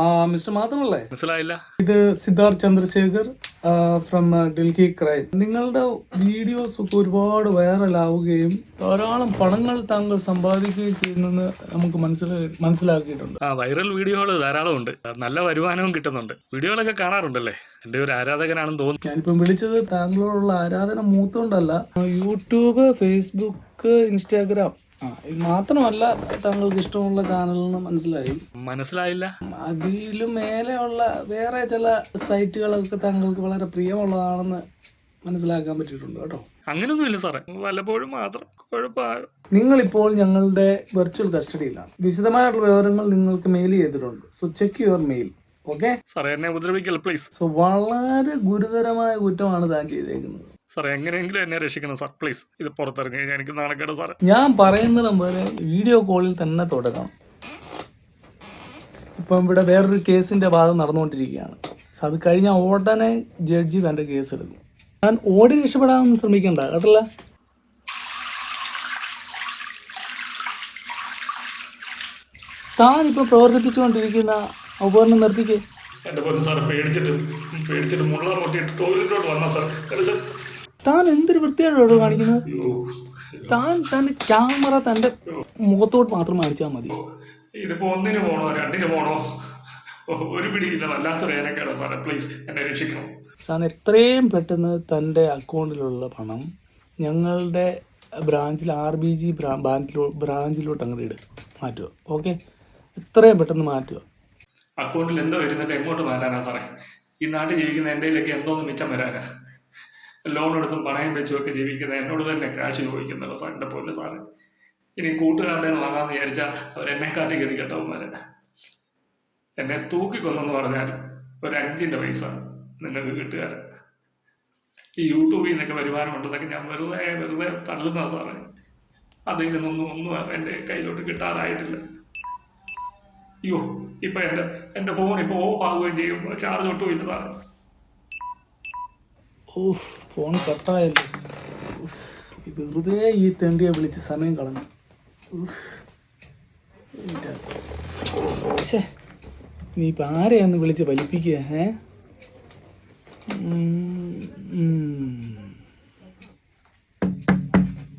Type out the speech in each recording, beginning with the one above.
ആ മിസ്റ്റർ മാത്രമല്ലേ മനസ്സിലായില്ല. ഇത് സിദ്ധാർത്ഥ് ചന്ദ്രശേഖർ ഫ്രം ഡൽഹി ക്രൈം നിങ്ങളുടെ വീഡിയോസ് ഒക്കെ ഒരുപാട് വൈറലാവുകയും ധാരാളം പണങ്ങൾ താങ്കൾ സമ്പാദിക്കുകയും ചെയ്യുന്നെന്ന് നമുക്ക് മനസ്സിലാക്കി മനസ്സിലാക്കിയിട്ടുണ്ട്. ആ വൈറൽ വീഡിയോകൾ ധാരാളം ഉണ്ട്. നല്ല വരുമാനവും കിട്ടുന്നുണ്ട്. വീഡിയോകളൊക്കെ കാണാറുണ്ടല്ലേ? എന്റെ ഒരു ആരാധകനാണെന്ന് തോന്നുന്നു. ഞാനിപ്പം വിളിച്ചത് താങ്കളോടുള്ള ആരാധന മൂത്തോണ്ടല്ല യൂട്യൂബ് ഫേസ്ബുക്ക് ഇൻസ്റ്റാഗ്രാം മാത്രമല്ല താങ്കൾക്ക് ഇഷ്ടമുള്ള ചാനലെന്ന് മനസ്സിലായി. മനസ്സിലായില്ല. അതിലും മേലെയുള്ള വേറെ ചില സൈറ്റുകളൊക്കെ താങ്കൾക്ക് വളരെ പ്രിയമുള്ളതാണെന്ന് മനസ്സിലാക്കാൻ പറ്റിയിട്ടുണ്ട് കേട്ടോ. അങ്ങനെയൊന്നുമില്ല സാറേ. വല്ലപ്പോഴും മാത്രം കുഴപ്പമാണ് നിങ്ങളിപ്പോൾ ഞങ്ങളുടെ വെർച്വൽ കസ്റ്റഡിയിലാണ് വിശദമായിട്ടുള്ള വിവരങ്ങൾ നിങ്ങൾക്ക് മെയിൽ ചെയ്തിട്ടുണ്ട്. So check your mail okay സാറേ എന്നെ ഉപദ്രവിക്കൽ പ്ലീസ് സോ വളരെ ഗുരുതരമായ കുറ്റമാണ് താൻ ചെയ്തേക്കുന്നത്. സാറേ എങ്ങനെയെങ്കിലും എന്നെ രക്ഷിക്കണം. സാർ പ്ലീസ് ഇത് പുറത്തിറങ്ങി. കഴിഞ്ഞാൽ എനിക്ക് നാണക്കേട് സാറേ. ഞാൻ പറയുന്നത് വരെ വീഡിയോ കോളിൽ തന്നെ തുടങ്ങാം. ഇപ്പം ഇവിടെ വേറൊരു കേസിന്റെ ഭാഗം നടന്നുകൊണ്ടിരിക്കുകയാണ്. അത് കഴിഞ്ഞ ഉടനെ ജഡ്ജി തന്റെ കേസ് എടുക്കും ഞാൻ ഓടി രക്ഷപ്പെടാനൊന്നും ശ്രമിക്കണ്ട കേട്ടല്ല? ഇപ്പൊ പ്രവർത്തിപ്പിച്ചുകൊണ്ടിരിക്കുന്ന ഉപകരണം നിർത്തിക്കേ. എന്റെ പൊന്നു സാർ പേടിച്ചിട്ട് പേടിച്ചിട്ട് മുള്ള പൊട്ടിയിട്ട് ടോയ്ലറ്റിലോട്ട് വന്നാ സാർ. സാർ താൻ എന്തൊരു വൃത്തിയായിട്ടോ കാണിക്കുന്നത്? താൻ തന്റെ ക്യാമറ തന്റെ മുഖത്തോട്ട് മാത്രം അടിച്ചാൽ മതി. ഇതിപ്പോ ഒന്നിന് പോണോ രണ്ടിന് പോണോ? ഒരു പിടിയില്ല വല്ലാത്തൊരു ഏനക്കേടാ സാറേ. പ്ലീസ് എന്നെ രക്ഷിക്കണം. താൻ എത്രയും പെട്ടെന്ന് തന്റെ അക്കൗണ്ടിലുള്ള പണം ഞങ്ങളുടെ ബ്രാഞ്ചിൽ ആർ ബി ജി ബ്രാഞ്ചിലോ ബ്രാഞ്ചിലോട്ട് അങ്ങോട്ട് ഇടുക മാറ്റുക. ഓക്കെ? എത്രയും പെട്ടെന്ന് മാറ്റുക. അക്കൗണ്ടിൽ എന്തോ വരുന്നിട്ട് എങ്ങോട്ട് മാറ്റാനാ സാറേ? ഈ നാട്ടിൽ ജീവിക്കുന്ന എന്റെ എന്തോ എന്തോന്ന് മിച്ചം വരാനാ? ലോൺ എടുത്തും പണയം വെച്ചും ഒക്കെ ജീവിക്കുന്ന എന്നോട് തന്നെ കാശ് ചോദിക്കുന്നുള്ള സാറിന്റെ പോലെ സാറ്. ഇനി കൂട്ടുകാരുടെ വാങ്ങാന്ന് വിചാരിച്ചാൽ കാട്ടി ഗതി കെട്ടവന്മാരെ എന്നെ തൂക്കിക്കൊന്നെന്ന് പറഞ്ഞാൽ ഒരു അഞ്ചിന്റെ പൈസ നിങ്ങൾക്ക് കിട്ടുക. ഈ യൂട്യൂബിൽ നിന്നൊക്കെ വരുമാനം ഉണ്ടെന്നൊക്കെ ഞാൻ വെറുതെ വെറുതെ തള്ളുന്ന സാറേ. അതിൽ നിന്നൊന്നും ഒന്നും എന്റെ കയ്യിലോട്ട് കിട്ടാറായിട്ടില്ല. അയ്യോ ഇപ്പൊ എന്റെ എന്റെ ഫോൺ ഇപ്പൊ ഓഫ് ആവുകയും ചെയ്യും. ചാർജ് ഒട്ടും ഇല്ല സാറേ. ഓഫ് ഫോൺ കട്ടായല്ലോ വെറുതെ ഈ തെണ്ടിയെ വിളിച്ച് സമയം കളഞ്ഞു. പക്ഷേ ഇപ്പം ആരെയാന്ന് വിളിച്ച് വലിപ്പിക്കുക ഏ.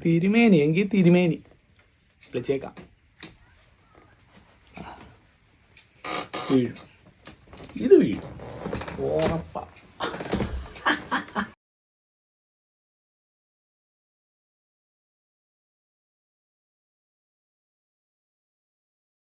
തിരുമേനി എങ്കിൽ തിരുമേനി. വിളിച്ചേക്കാം. വീഴും. ഇത് വീഴും. ഉറപ്പാ.